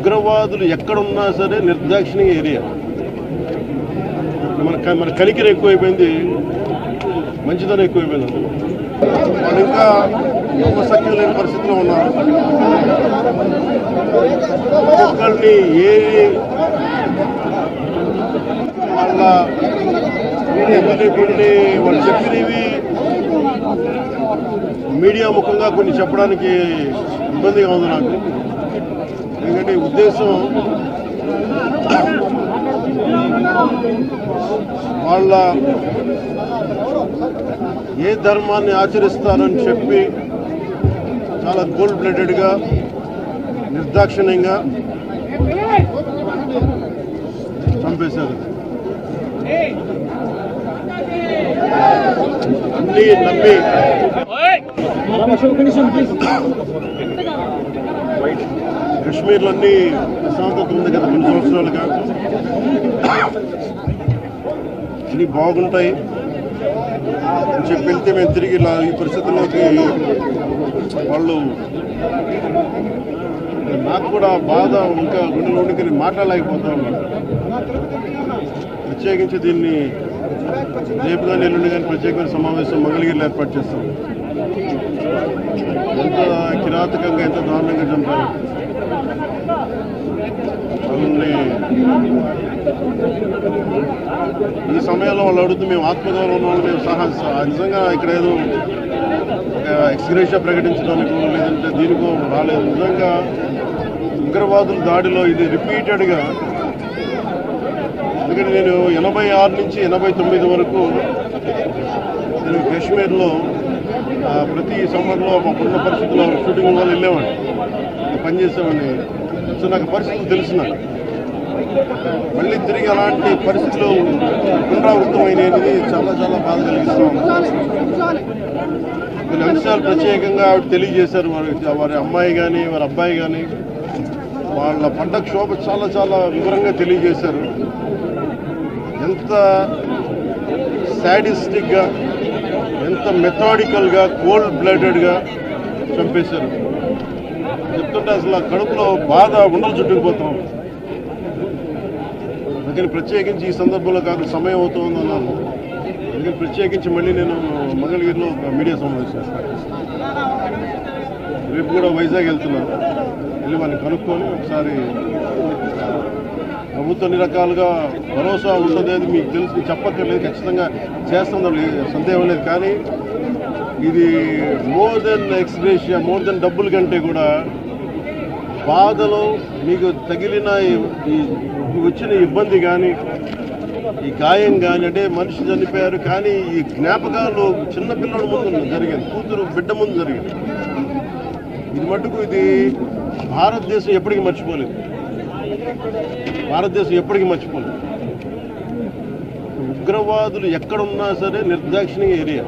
ఉగ్రవాదులు ఎక్కడున్నా సరే నిర్దాక్షిణ్య ఏరియా. మన మన కనికిర ఎక్కువైపోయింది మంచిదనం ఎక్కువైపోయింది అందులో. వాళ్ళు ఇంకా ఉపశక్తి లేని పరిస్థితిలో ఉన్నారు. ఒకళ్ళని ఏ వాళ్ళ కొన్ని వాళ్ళు చెప్పినవి మీడియా ముఖంగా కొన్ని చెప్పడానికి ఇబ్బందిగా ఉంది నాకు. ఎందుకంటే ఉద్దేశం వాళ్ళ ఏ ధర్మాన్ని ఆచరిస్తారని చెప్పి చాలా గోల్డ్ బ్లడెడ్గా నిర్దాక్షిణ్యంగా చంపేశారు. అన్నీ నమ్మి కశ్మీర్లో అన్ని ప్రశాంతత ఉంది కదా కొన్ని సంవత్సరాలుగా. అన్ని బాగుంటాయి. అని చెప్పి వెళ్తే మేము తిరిగి ఇలా ఈ పరిస్థితుల్లోకి వాళ్ళు నాకు కూడా బాధ ఇంకా గుండెలో ఉండికి మాట్లాడలేకపోతా ఉన్నాను ప్రత్యేకించి దీన్ని రేపు కానీ ఎల్లుండి కానీ ప్రత్యేకమైన సమావేశం మంగళగిరిలో ఏర్పాటు చేస్తాం. ఎంత కిరాతకంగా ఎంత దారుణంగా చంపారు? ఈ సమయంలో వాళ్ళు అడుగుతూ మేము ఆత్మగౌరవం వాళ్ళు మేము సహా నిజంగా ఇక్కడ ఏదో ఒక ఎక్స్గ్రేషియా ప్రకటించడానికి లేదంటే దీనికో రాలేదు. నిజంగా ఉగ్రవాదుల దాడిలో ఇది రిపీటెడ్గా ఎందుకంటే నేను ఎనభై ఆరు నుంచి ఎనభై తొమ్మిది వరకు నేను కాశ్మీర్లో ప్రతి సమ్మర్లో మాకున్న పరిస్థితుల్లో షూటింగ్ వల్ల వెళ్ళేవాడిని. పనిచేసేవాడిని. సో నాకు పరిస్థితులు తెలుసు నాకు మళ్ళీ తిరిగి అలాంటి పరిస్థితులు పునరావృతమైనది చాలా చాలా బాధ కలిగిస్తూ కొన్ని అంశాలు ప్రత్యేకంగా ఆవిడ తెలియజేశారు. వారి వారి అమ్మాయి కానీ వారి అబ్బాయి కానీ వాళ్ళ పడ్డ క్షోభ చాలా చాలా వివరంగా తెలియజేశారు. ఎంత శాడిస్టిక్గా ఎంత మెథాడికల్గా కోల్డ్ బ్లడెడ్గా చంపేశారు. చెప్తుంటే అసలు ఆ కడుపులో బాధ ఉండలు చుట్టుకుపోతాం అందుకని ప్రత్యేకించి ఈ సందర్భంలో కాదు సమయం అవుతుంది అన్నాను. అందుకని ప్రత్యేకించి మళ్ళీ నేను మంగళగిరిలో మీడియా సమావేశం రేపు కూడా వైజాగ్ వెళ్తున్నాను. వెళ్ళి కనుక్కొని ఒకసారి ప్రభుత్వం అన్ని రకాలుగా భరోసా ఉంటుంది మీకు తెలుసు చెప్పక్కర్లేదు ఖచ్చితంగా చేస్తుందో లేదు సందేహం లేదు. కానీ ఇది more than ex gratia more than డబ్బుల కంటే కూడా బాధలో మీకు తగిలిన ఈ- వచ్చిన ఇబ్బంది కానీ ఈ గాయం కానీ అంటే మనిషి చనిపోయారు కానీ ఈ జ్ఞాపకాలు చిన్నపిల్లల ముందు జరిగింది కూతురు బిడ్డ ముందు జరిగింది. ఇది మటుకు ఇది భారతదేశం ఎప్పటికీ మర్చిపోలేదు భారతదేశం ఎప్పటికీ మర్చిపోలేదు ఉగ్రవాదులు ఎక్కడున్నా సరే నిర్దాక్షిణ్య ఏరియా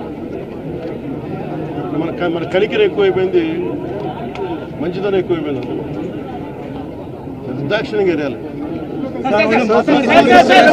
మన మన కనికిర ఎక్కువైపోయింది మంచిదనం ఎక్కువైపోయింది అందులో నిర్దాక్షిణ్య ఏరియాలు